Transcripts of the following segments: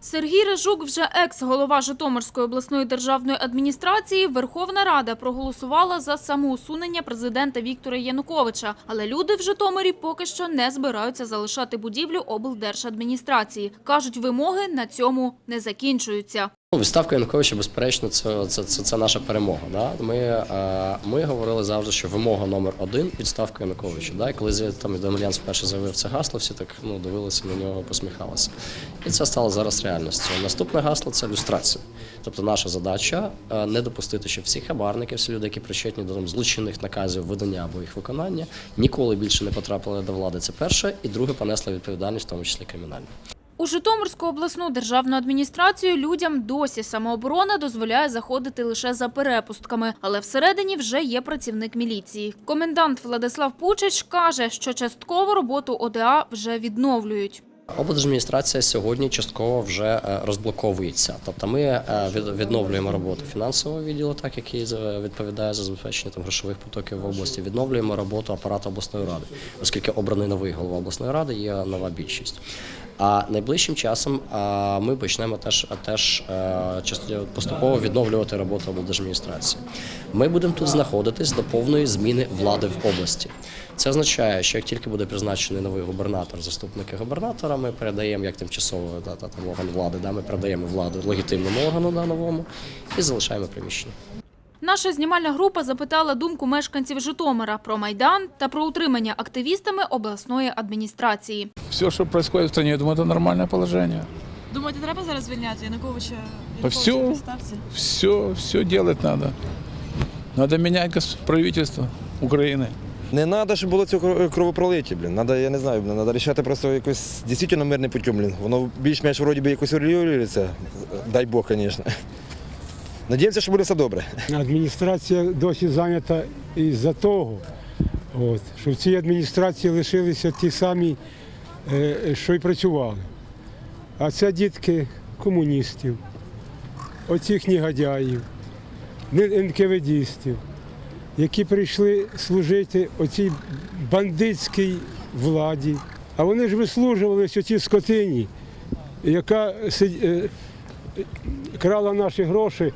Сергій Режук, вже екс-голова Житомирської обласної державної адміністрації, Верховна Рада проголосувала за самоусунення президента Віктора Януковича. Але люди в Житомирі поки що не збираються залишати будівлю облдержадміністрації. Кажуть, вимоги на цьому не закінчуються. Ну, Відставка Януковича, безперечно, це, це, це, це наша перемога. Да? Ми, е, ми говорили завжди, що вимога номер один відставка Януковича. Да? І коли там Демельянс вперше заявив це гасло, всі так ну, дивилися на нього, посміхалися. І це стало зараз реальністю. Наступне гасло це люстрація. Тобто наша задача е, не допустити, щоб всі хабарники, всі люди, які причетні до там, злочинних наказів видання або їх виконання, ніколи більше не потрапили до влади. Це перше, і друге понесли відповідальність, в тому числі кримінальну. У Житомирську обласну державну адміністрацію людям досі самооборона дозволяє заходити лише за перепустками, але всередині вже є працівник міліції. Комендант Владислав Пучич каже, що частково роботу ОДА вже відновлюють. Облдержадміністрація сьогодні частково вже е, розблоковується. Тобто ми е, відновлюємо роботу фінансового відділу, так який відповідає за забезпечення там грошових потоків в області. Відновлюємо роботу апарату обласної ради, оскільки обраний новий голова обласної ради є нова більшість. А найближчим часом а, ми почнемо теж, теж е, поступово відновлювати роботу облдержадміністрації. Ми будемо тут знаходитись до повної зміни влади в області. Це означає, що як тільки буде призначений новий губернатор, заступники губернатора, ми передаємо як тимчасовий да, та, там, орган влади, да, ми передаємо владу легітимному органу да, новому і залишаємо приміщення. Наша знімальна група запитала думку мешканців Житомира про майдан та про утримання активістами обласної адміністрації. Все, что происходит в стране, я думаю, это нормальное положение. Думаєте, треба зараз звільняти Януковича? Все, все делать надо. Надо менять гос- правительство Украины. Не треба, щоб було цього кро- кровопролиття, блін. Надо, я не знаю, блін, треба рішати просто якось дійсно мирним путем, блін. Воно більш-менш вроді би якось регулюється. Дай Бог, звісно. Надіємося, що буде все добре. Адміністрація досі зайнята із-за того, от, що в цій адміністрації лишилися ті самі, е, що й працювали. А це дітки комуністів, оцих негодяїв, не- НКВДістів, які прийшли служити оцій бандитській владі. А вони ж вислужувалися цій скотині, яка е, крала наші гроші.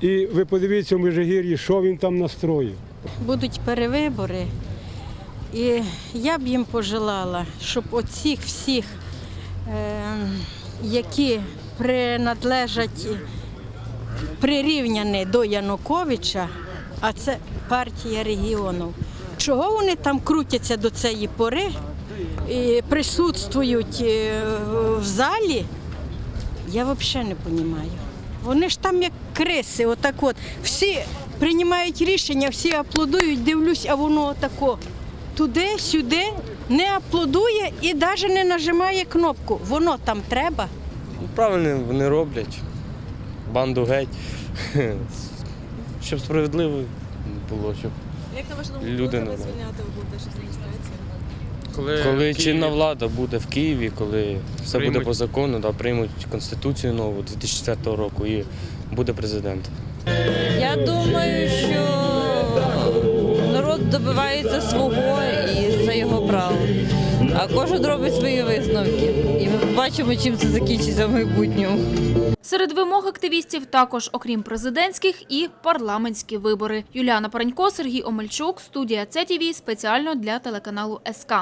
І ви подивіться в Межигір'ї, що він там настроїв. будуть перевибори. І я б їм пожелала, щоб оцих всіх, е, які принадлежать, прирівняні до Януковича, а це партія регіонів. Чого вони там крутяться до цієї пори і присутствують е, в залі, я взагалі не розумію. Вони ж там як криси, отак от. Всі приймають рішення, всі аплодують, дивлюсь, а воно отако. Туди, сюди, не аплодує і навіть не нажимає кнопку. Воно там треба. Правильно вони роблять. Банду геть. Щоб справедливо було, щоб Як на вашу думку, Люди коли треба нормальні. звільняти облдержадміністрацію? Коли, коли Києві чинна влада буде в Києві, коли все буде по закону, да, приймуть конституцію нову 2004 року і буде президент. Я думаю, що народ добивається свого і це його право. А кожен робить свої висновки. І ми побачимо, чим це закінчиться в майбутньому. Серед вимог активістів також, окрім президентських, і парламентські вибори. Юліана Паранько, Сергій Омельчук, студія ЦТВ спеціально для телеканалу СК.